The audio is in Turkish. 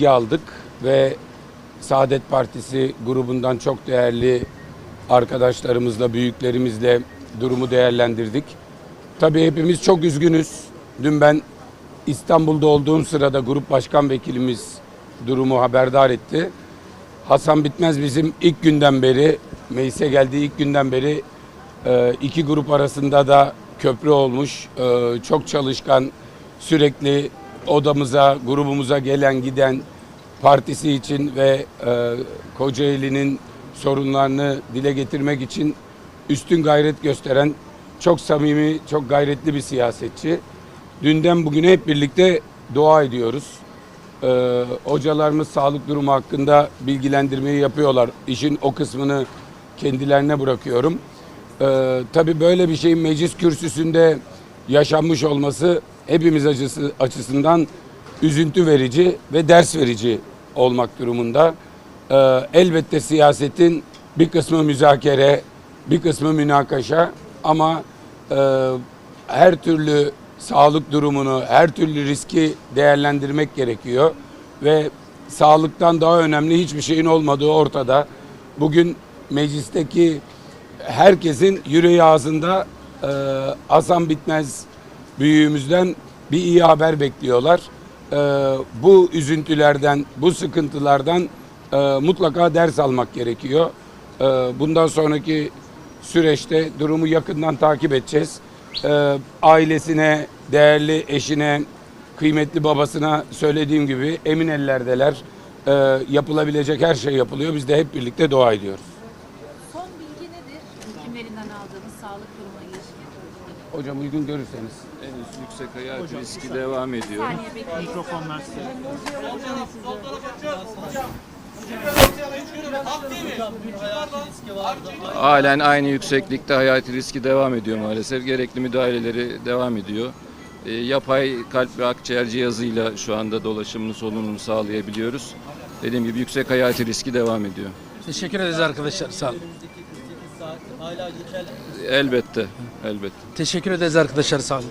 bilgi aldık ve Saadet Partisi grubundan çok değerli arkadaşlarımızla, büyüklerimizle durumu değerlendirdik. Tabii hepimiz çok üzgünüz. Dün ben İstanbul'da olduğum sırada grup başkan vekilimiz durumu haberdar etti. Hasan Bitmez bizim ilk günden beri, meclise geldiği ilk günden beri e, iki grup arasında da köprü olmuş. E, Çok çalışkan, sürekli odamıza, grubumuza gelen giden partisi için ve e, Kocaeli'nin sorunlarını dile getirmek için üstün gayret gösteren çok samimi, çok gayretli bir siyasetçi. Dünden bugüne hep birlikte dua ediyoruz. Ee, hocalarımız sağlık durumu hakkında bilgilendirmeyi yapıyorlar. İşin o kısmını kendilerine bırakıyorum. Ee, tabii böyle bir şeyin meclis kürsüsünde yaşanmış olması hepimiz acısı, açısından üzüntü verici ve ders verici olmak durumunda. Ee, elbette siyasetin bir kısmı müzakere, bir kısmı münakaşa ama e, her türlü sağlık durumunu, her türlü riski değerlendirmek gerekiyor ve sağlıktan daha önemli hiçbir şeyin olmadığı ortada. Bugün meclisteki herkesin yüreği ağzında e, Hasan Bitmez büyüğümüzden bir iyi haber bekliyorlar. E, bu üzüntülerden, bu sıkıntılardan e, mutlaka ders almak gerekiyor. E, bundan sonraki süreçte durumu yakından takip edeceğiz. E, ailesine, değerli eşine, kıymetli babasına söylediğim gibi emin ellerdeler. E, yapılabilecek her şey yapılıyor. Biz de hep birlikte dua ediyoruz. Sağlık durumuna ilişkin? Hocam uygun görürseniz. En üst yüksek hayat riski devam ediyor. Saniye. Mikrofonlar size. Halen aynı yükseklikte hayati riski devam ediyor maalesef. Gerekli müdahaleleri devam ediyor. E, yapay kalp ve akciğer cihazıyla şu anda dolaşımını solunumunu sağlayabiliyoruz. Dediğim gibi yüksek hayati riski devam ediyor. Teşekkür ederiz arkadaşlar. Sağ olun. Elbette, elbette. Teşekkür ederiz arkadaşlar. Sağ olun.